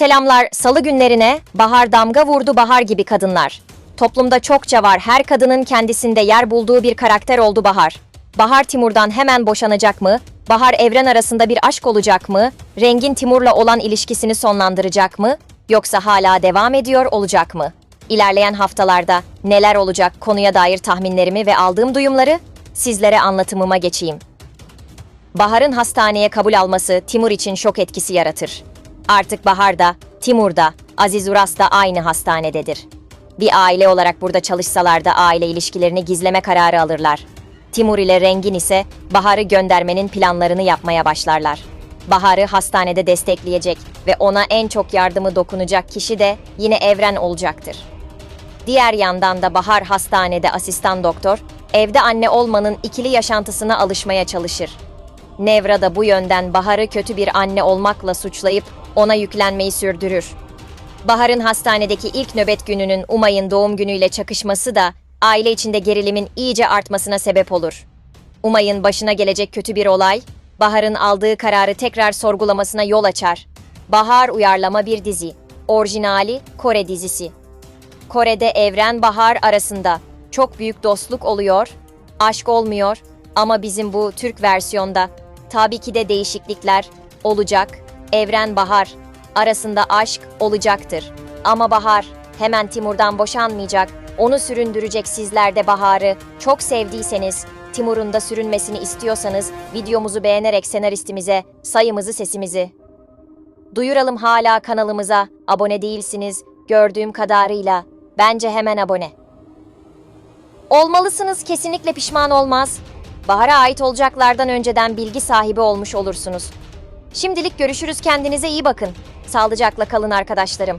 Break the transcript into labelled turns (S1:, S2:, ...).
S1: Selamlar, salı günlerine bahar damga vurdu bahar gibi kadınlar. Toplumda çokça var, her kadının kendisinde yer bulduğu bir karakter oldu bahar. Bahar Timur'dan hemen boşanacak mı? Bahar Evren arasında bir aşk olacak mı? Rengin Timur'la olan ilişkisini sonlandıracak mı? Yoksa hala devam ediyor olacak mı? İlerleyen haftalarda neler olacak konuya dair tahminlerimi ve aldığım duyumları sizlere anlatımıma geçeyim. Bahar'ın hastaneye kabul alması Timur için şok etkisi yaratır. Artık Bahar da, Timur da, Aziz Uras da aynı hastanededir. Bir aile olarak burada çalışsalar da aile ilişkilerini gizleme kararı alırlar. Timur ile Rengin ise Bahar'ı göndermenin planlarını yapmaya başlarlar. Bahar'ı hastanede destekleyecek ve ona en çok yardımı dokunacak kişi de yine Evren olacaktır. Diğer yandan da Bahar hastanede asistan doktor, evde anne olmanın ikili yaşantısına alışmaya çalışır. Nevra da bu yönden Bahar'ı kötü bir anne olmakla suçlayıp ona yüklenmeyi sürdürür. Bahar'ın hastanedeki ilk nöbet gününün Umay'ın doğum günüyle çakışması da aile içinde gerilimin iyice artmasına sebep olur. Umay'ın başına gelecek kötü bir olay, Bahar'ın aldığı kararı tekrar sorgulamasına yol açar. Bahar uyarlama bir dizi. Orijinali Kore dizisi. Kore'de Evren Bahar arasında çok büyük dostluk oluyor, aşk olmuyor ama bizim bu Türk versiyonda tabii ki de değişiklikler olacak. Evren Bahar arasında aşk olacaktır. Ama Bahar hemen Timur'dan boşanmayacak. Onu süründürecek sizler de Bahar'ı çok sevdiyseniz, Timur'un da sürünmesini istiyorsanız videomuzu beğenerek senaristimize sayımızı sesimizi Duyuralım hala kanalımıza abone değilsiniz gördüğüm kadarıyla. Bence hemen abone. Olmalısınız kesinlikle pişman olmaz. Bahar'a ait olacaklardan önceden bilgi sahibi olmuş olursunuz. Şimdilik görüşürüz kendinize iyi bakın. Sağlıcakla kalın arkadaşlarım.